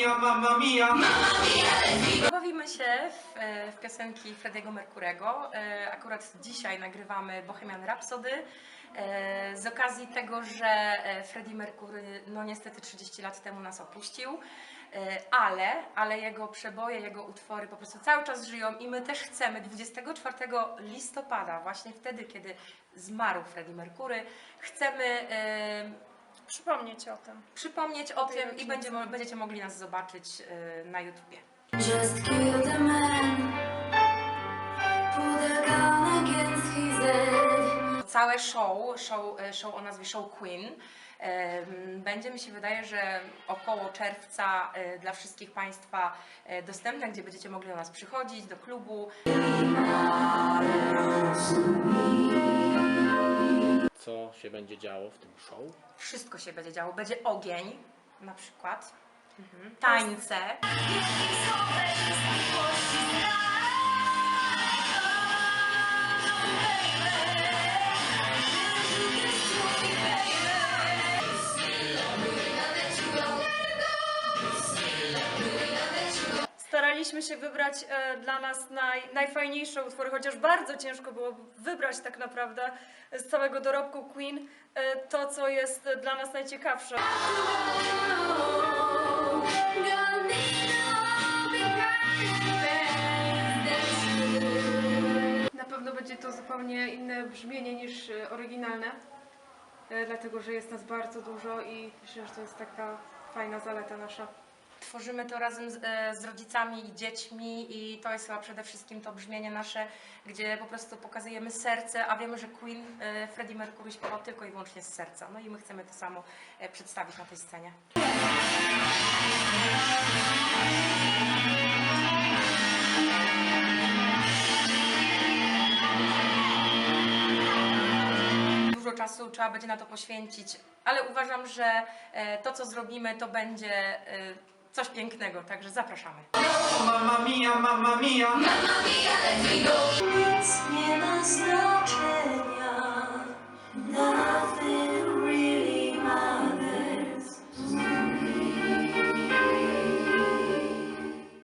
mia, mamma mia. Bawimy się w, e, w piosenki Frediego Mercurego. E, Akurat dzisiaj nagrywamy Bohemian Rhapsody. E, Z okazji tego, że Freddie Mercury no niestety 30 lat temu nas opuścił, ale, ale jego przeboje, jego utwory po prostu cały czas żyją i my też chcemy 24 listopada, właśnie wtedy, kiedy zmarł Freddie Mercury, chcemy Przypomnieć o tym. przypomnieć o tym i będziemy, będziecie mogli nas zobaczyć e, na YouTubie. Just kill the man. Put a gun against his head. Całe show, show, e, show o nazwie Show Queen, em, będzie mi się wydaje, że około czerwca dla wszystkich Państwa dostępne, gdzie będziecie mogli do nas przychodzić, do klubu. Się będzie działo w tym show? Wszystko się będzie działo. Będzie ogień na przykład, mhm. tańce. Staraliśmy się wybrać e, dla nas naj, najfajniejsze utwory, chociaż bardzo ciężko było wybrać tak naprawdę z całego dorobku Queen e, to, co jest dla nas najciekawsze. Na pewno będzie to zupełnie inne brzmienie niż e, oryginalne, e, dlatego że jest nas bardzo dużo i myślę, że to jest taka fajna zaleta nasza. Tworzymy to razem z, e, z rodzicami i dziećmi i to jest chyba przede wszystkim to brzmienie nasze, gdzie po prostu pokazujemy serce, a wiemy, że Queen, e, Freddie Mercury śpiewał tylko i wyłącznie z serca. No i my chcemy to samo e, przedstawić na tej scenie. Dużo czasu trzeba będzie na to poświęcić, ale uważam, że to, co zrobimy, to będzie coś pięknego, także zapraszamy. Mamma mia, mamma mia. Nic nie da